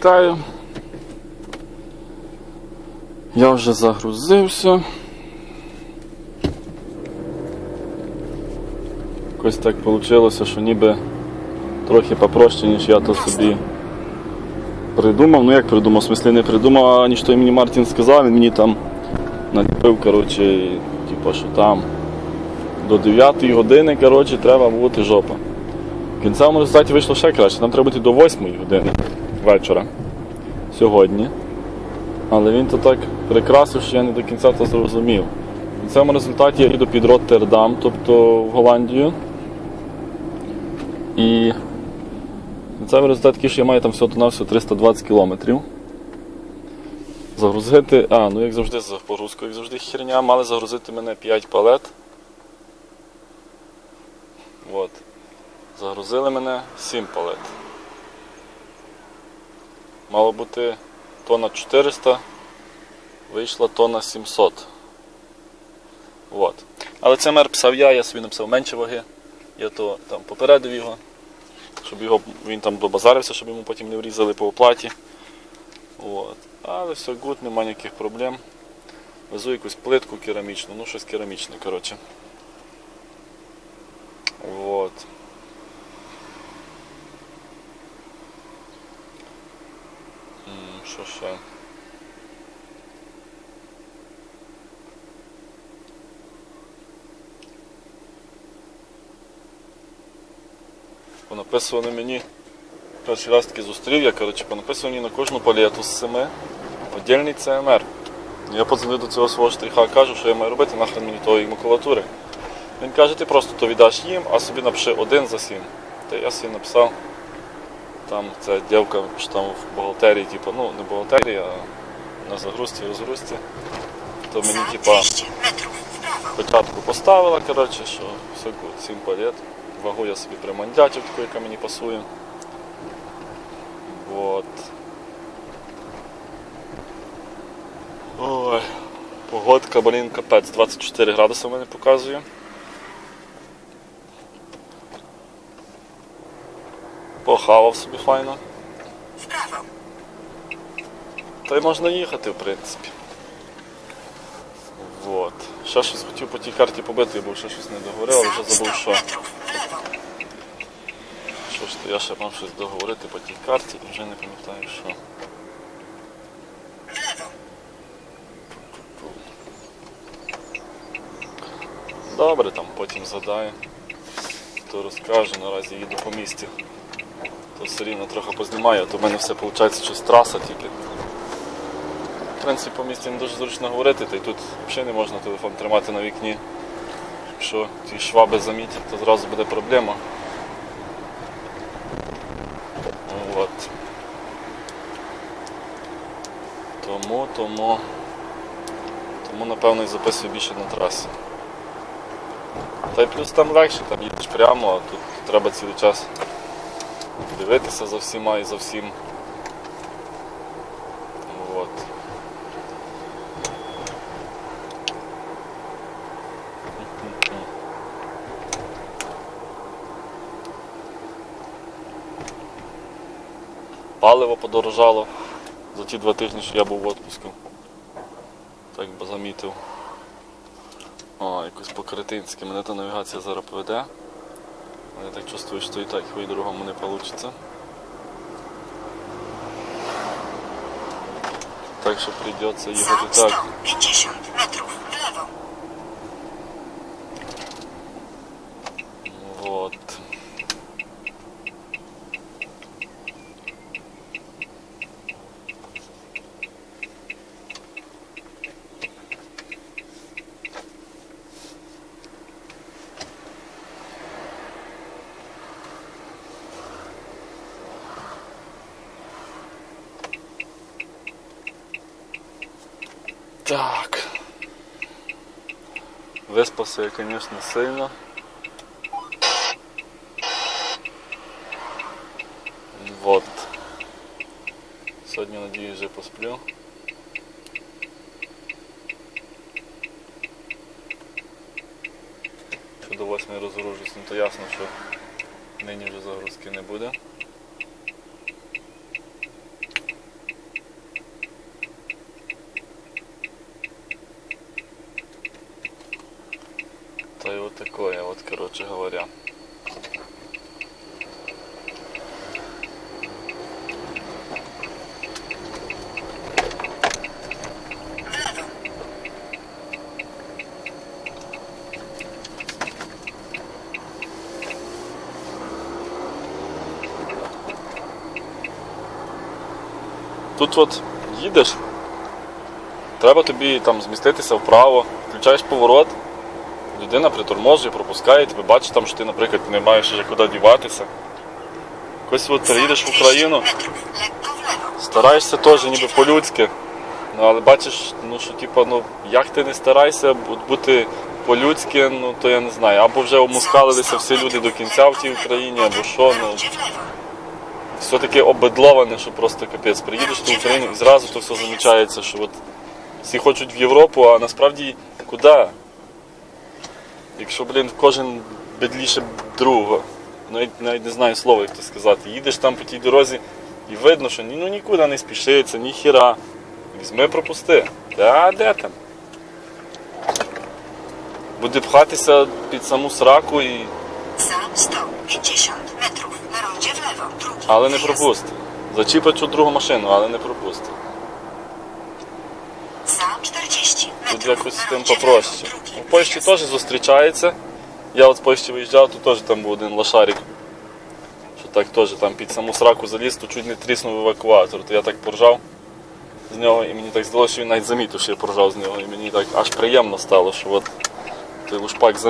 вітаю. Я вже загрузився. Якось так вийшло, що ніби трохи попроще, ніж я то собі придумав. Ну як придумав, в смислі не придумав, а ніж той мені Мартін сказав, він мені там наліпив, коротше, типу, що там до 9 години коротше, треба бути жопа. В кінцевому результаті вийшло ще краще. Нам треба бути до 8 години вечора сьогодні. Але він то так прикрасив, що я не до кінця це зрозумів. В кінцевому результаті я їду під Роттердам, тобто в Голландію. І кінцевий результат такий, що я маю там всього на всього 320 кілометрів. Загрузити. А, ну як завжди з погрузкою, як завжди херня, мали загрузити мене 5 палет. От. Загрузили мене 7 палет. Мало бути тонна 400, вийшла тонна 700. От. Але це мер писав я, я собі написав менше ваги. Я то там попередив його, щоб його, він там добазарився, щоб йому потім не врізали по оплаті. От. Але все гуд, нема ніяких проблем. Везу якусь плитку керамічну, ну щось керамічне, коротше. Вот. Що? Понаписували мені. Перший раз таки зустрів я, коротше, понаписував мені на кожну палету з семи отдельний ЦМР. Я подзвонив до цього свого штриха, кажу, що я маю робити, нахрен мені тої макулатури. Він каже, ти просто то віддаш їм, а собі напиши один за сім. Та я собі написав. Там ця дівка що там в бухгалтерії, типу, ну не бухгалтерії, а на загрузці, розгрузці. То мені типа 200 metrów w prawo. спочатку поставила, коротше, що все 7 палет. Вагу я собі примандячив таку, яка мені пасує. Вот. Ой, погодка, блін, капець, 24 градуси в мене показує. Похавав собі файно. W. Та й можна їхати, в принципі. Вот. Ще щось хотів по тій карті побити, бо ще щось не договорив, але вже забув, що. Що ж то я ще мав щось договорити по тій карті і вже не пам'ятаю що. Добре, там потім згадаю, то розкажу, наразі їду по місті. То все рівно трохи познімаю, то в мене все виходить щось траса тільки. В принципі, по місті не дуже зручно говорити, та й тут взагалі не можна телефон тримати на вікні. Якщо ті шваби замітять, то зразу буде проблема. От. Тому, тому, тому напевно і записую більше на трасі. Та й плюс там легше, там їдеш прямо, а тут треба цілий час дивитися за всіма і за всім. От. Паливо подорожало за ті два тижні, що я був в відпуску. Так би замітив. О, якось по-кретинськи. Мене та навігація зараз поведе. Я так чувствую, что и так по-другому не получится. Так что придется ехать и так. 150 metrów Так. Виспався я, звісно, сильно. Вот. Сьогодні, надіюсь, вже посплю. Що до 8 розгружусь, ну то ясно, що нині вже загрузки не буде. такое, вот, короче говоря. Тут от їдеш, треба тобі там зміститися вправо, включаєш поворот, людина приторможує, пропускає, тебе бачить там, що ти, наприклад, не маєш вже куди діватися. Якось от переїдеш в Україну, стараєшся теж ніби по-людськи. Ну, але бачиш, ну що типу, ну як ти не старайся бути по-людськи, ну то я не знаю. Або вже обмускалилися всі люди до кінця в тій Україні, або що, ну все таке обедловане, що просто капець. Приїдеш в ту Україну і зразу то все замічається, що от всі хочуть в Європу, а насправді куди? Якщо, блін, кожен бедліше другого. Навіть, навіть не знаю слова, як то сказати. Їдеш там по тій дорозі і видно, що ні, ну нікуди не спішиться, ні хіра. Візьми пропусти. Та де там? Буде пхатися під саму сраку і. Za 150 metrów. Na rondzie w Але не пропусти. Зачіпить цю другу машину, але не пропусти. За 40 Тут якось з тим попроще. У Польщі теж зустрічається. Я от з Польщі виїжджав, тут теж там був один лошарик. Що так теж там під саму сраку заліз, то чуть не тріснув евакуатор. То я так поржав з нього, і мені так здалося, що він навіть замітив, що я поржав з нього. І мені так аж приємно стало, що от той лушпак за.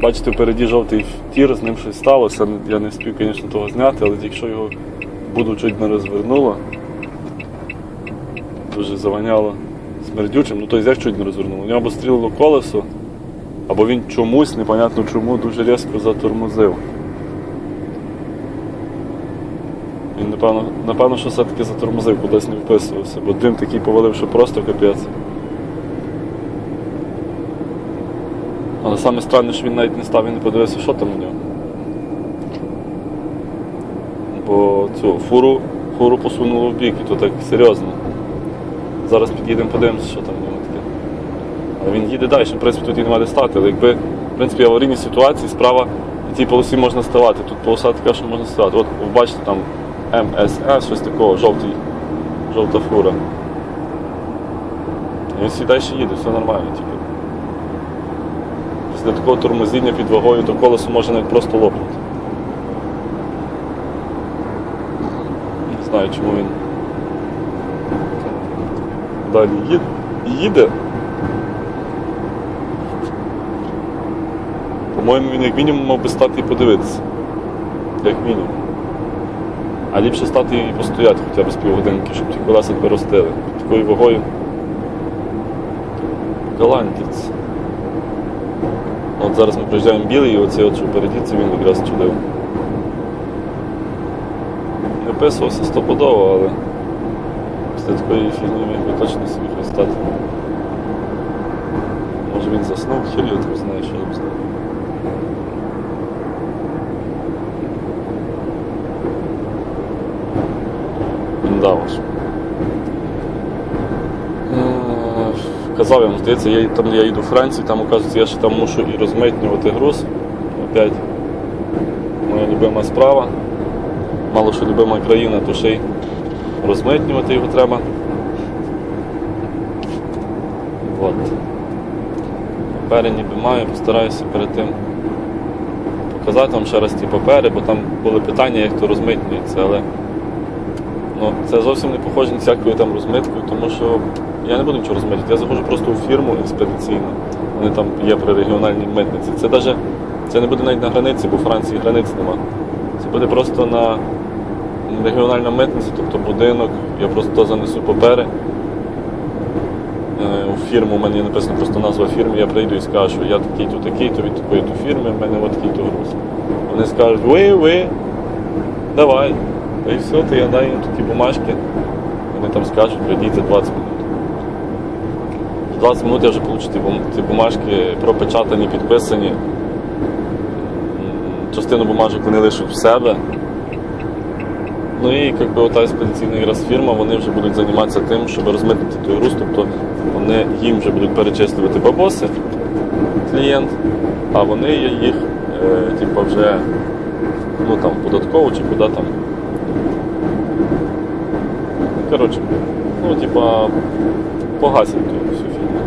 Бачите, впереді жовтий тір, з ним щось сталося. Я не встиг, звісно, того зняти, але якщо його буду не розвернуло, дуже заваняло смердючим. Ну, тобто як чуть не розвернуло. У нього або стрілило колесо, або він чомусь, непонятно чому, дуже різко затормозив. Він, напевно, напевно, що все-таки затормозив, кудись не вписувався, бо дим такий повалив, що просто капець. Але саме странне, що він навіть не став і не подивився, що там у нього. Бо цю фуру, фуру посунуло в бік, і то так серйозно. Зараз під'їдемо, подивимося, що там в нього таке. Але він їде далі, в принципі, тут і немає де стати. Але якби в принципі, аварійні ситуації, справа на тій полосі можна ставати. Тут полоса така, що можна ставати. От ви бачите там МСС, щось такого, жовтий, жовта фура. І він всі далі їде, все нормально. Типу. Після такого тормозіння під вагою, то колесо може навіть просто лопнути. Не знаю, чому він далі їде. По-моєму, він як мінімум мав би стати і подивитися. Як мінімум. А ліпше стати і постояти хоча б з півгодинки, щоб ті колеса тебе ростили. Під такою вагою. Голландець. От зараз ми проїжджаємо білий, і оцей от, що впереді, це він якраз чудив. Не описувався стопудово, але такої фігні міг би точно собі хвостати. Може він заснув, його там знає, що він знає. Да уж. Е, Казав я здається, я, там я їду в Францію, там оказується, я ще там мушу і розмитнювати груз. Опять моя любима справа. Мало що любима країна, то ще й розмитнювати його треба. От. Папери ніби маю, постараюся перед тим показати вам ще раз ті папери, бо там були питання, як то розмитнюється, але ну, це зовсім не похоже ні всякою там розмиткою, тому що я не буду нічого розмитити. Я заходжу просто у фірму експедиційну. Вони там є при регіональній митниці. Це даже, це не буде навіть на границі, бо Франції границь нема. Це буде просто на регіональна митниця, тобто будинок. Я просто занесу папери. Е, У фірму у мене написано просто назва фірми, я прийду і скажу, я такий-то, такий-то від такої-то фірми, в мене от такий-то груз. Вони скажуть, ви, ви, давай. І все, то я даю їм такі бумажки. Вони там скажуть, прийдіть за 20 минут. За 20 минут я вже получу ці бумажки пропечатані, підписані. Частину бумажок вони лишуть в себе. Ну і як би, ота експедиційна якраз фірма, вони вже будуть займатися тим, щоб розмитнити той груз, тобто вони їм вже будуть перечислювати бабоси, клієнт, а вони їх, е, типу, вже ну там податково чи куди там. Коротше, ну, типа, погасять ту всю фігню.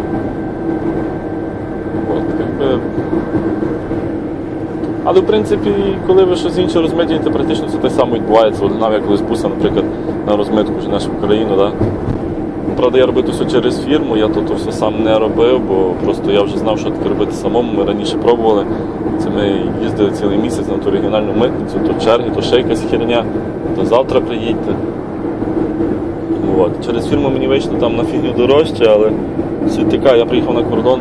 От, якби. Але в принципі, коли ви щось інше розмитуєте, практично це те саме відбувається. От гнав я колись буса, наприклад, на розмитку вже нашу Україну. Да? Ну, Правда, я робив все через фірму, я то все сам не робив, бо просто я вже знав, що таке робити самому. Ми раніше пробували. Це ми їздили цілий місяць на ту регіональну митницю, то черги, то ще якась херня, то завтра приїдьте. От. Через фірму мені вийшло там на фігню дорожче, але суть така, я приїхав на кордон,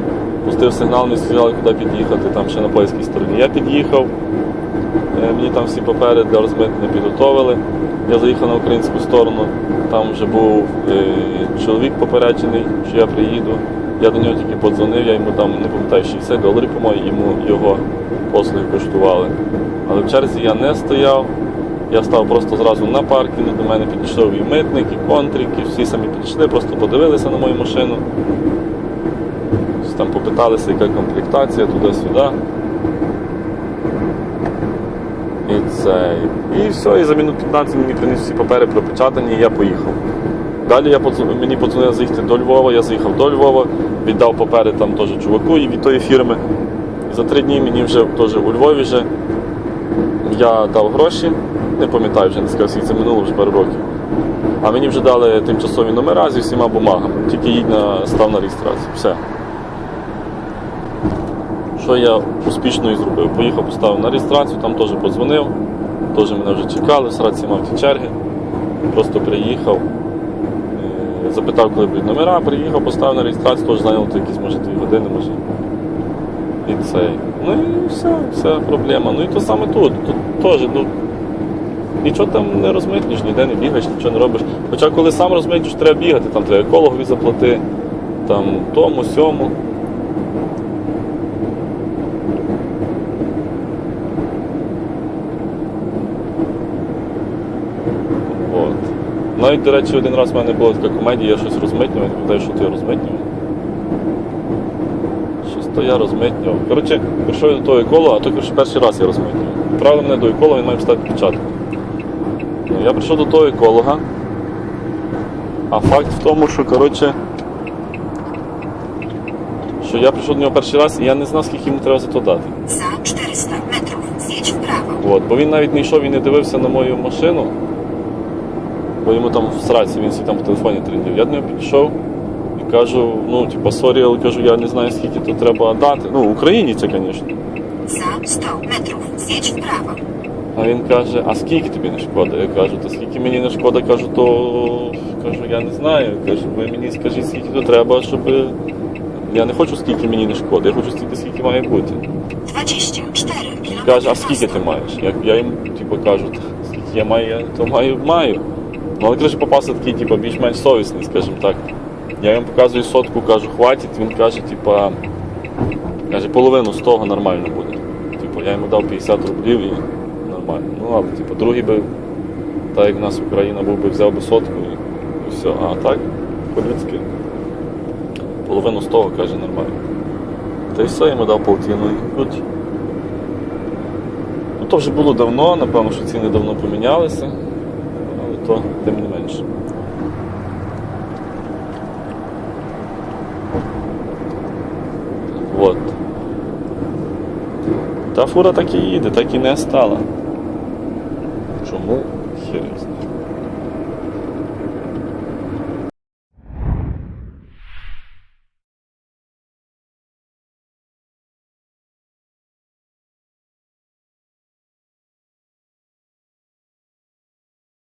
пустив сигнал, мені сказали, куди під'їхати, там ще на польській стороні. Я під'їхав, е, мені там всі папери для розмитнення підготовили. Я заїхав на українську сторону, там вже був е, чоловік попереджений, що я приїду. Я до нього тільки подзвонив, я йому там, не пам'ятаю, 60 доларів, по-моєму, йому його послуги коштували. Але в черзі я не стояв. Я став просто зразу на паркінгу, до мене підійшов і митник, і контрик, і всі самі підійшли, просто подивилися на мою машину. Там попиталися, яка комплектація, туди-сюди. І це. І все, і за минут 15 мені приніс всі папери пропечатані, і я поїхав. Далі я мені подзвонили заїхати до Львова, я заїхав до Львова, віддав папери там теж чуваку від тої фірми. І за три дні мені вже теж у Львові вже я дав гроші, не пам'ятаю вже не сказав, скільки це минуло вже пару років. А мені вже дали тимчасові номера зі всіма бумагами. Тільки їдь на став на реєстрацію. Все. Що я успішно і зробив? Поїхав, поставив на реєстрацію, там теж подзвонив, теж мене вже чекали, сраці мав ті черги. Просто приїхав, е, запитав, коли будуть номера, приїхав, поставив на реєстрацію, теж зайняло якісь, може, дві години, може. І цей. Ну і все, вся проблема. Ну і то саме тут. Тут теж, ну. Нічого там не розмитнеш, ніде не бігаєш, нічого не робиш. Хоча коли сам розмитнеш, треба бігати, там треба екологові заплати, там тому, сьому. От. Навіть, до речі, один раз в мене була така комедія, я щось розмитнював, не пам'ятаю, що я розмитнював. Щось то я розмитнював. Коротше, прийшов я до того еколога, а то коротше, перший раз я розмитнював. Правда, мене до еколога, він має поставити печатку. Ну, я прийшов до того еколога, а факт в тому, що, коротше, що я прийшов до нього перший раз і я не знав, скільки йому треба за то дати. Za 400 metrów zjedź w prawo. От, бо він навіть не йшов і не дивився на мою машину, бо йому там в сраці, він там в телефоні трендів. Я до нього підійшов і кажу, ну, типа, сорі, але кажу, я не знаю, скільки тут треба дати. Ну, в Україні це, звісно. Za 100 metrów zjedź w prawo. А він каже, а скільки тобі не шкода? Я кажу, та скільки мені не шкода, кажу, то кажу, я не знаю. Кажу, ви мені скажіть, скільки то треба, щоб. Я не хочу, скільки мені не шкода, я хочу стільки, скільки має бути. 24 km Каже, а скільки ти маєш? Я, я їм типу, кажу, скільки я маю, я то маю, маю. Ну, але каже, попався такий, типу, більш-менш совісний, скажімо так. Я йому показую сотку, кажу, хватить, він каже, типа, каже, половину з того нормально буде. Типу, я йому дав 50 рублів і нормально. Ну, але типу, другий би, так як в нас Україна був би, взяв би сотку і, все. А так, по-людськи. Половину з того, каже, нормально. Та й все, йому дав полтину і good. Ну, то вже було давно, напевно, що ціни давно помінялися, то тим не менше. От. Та фура так і їде, так і не стала.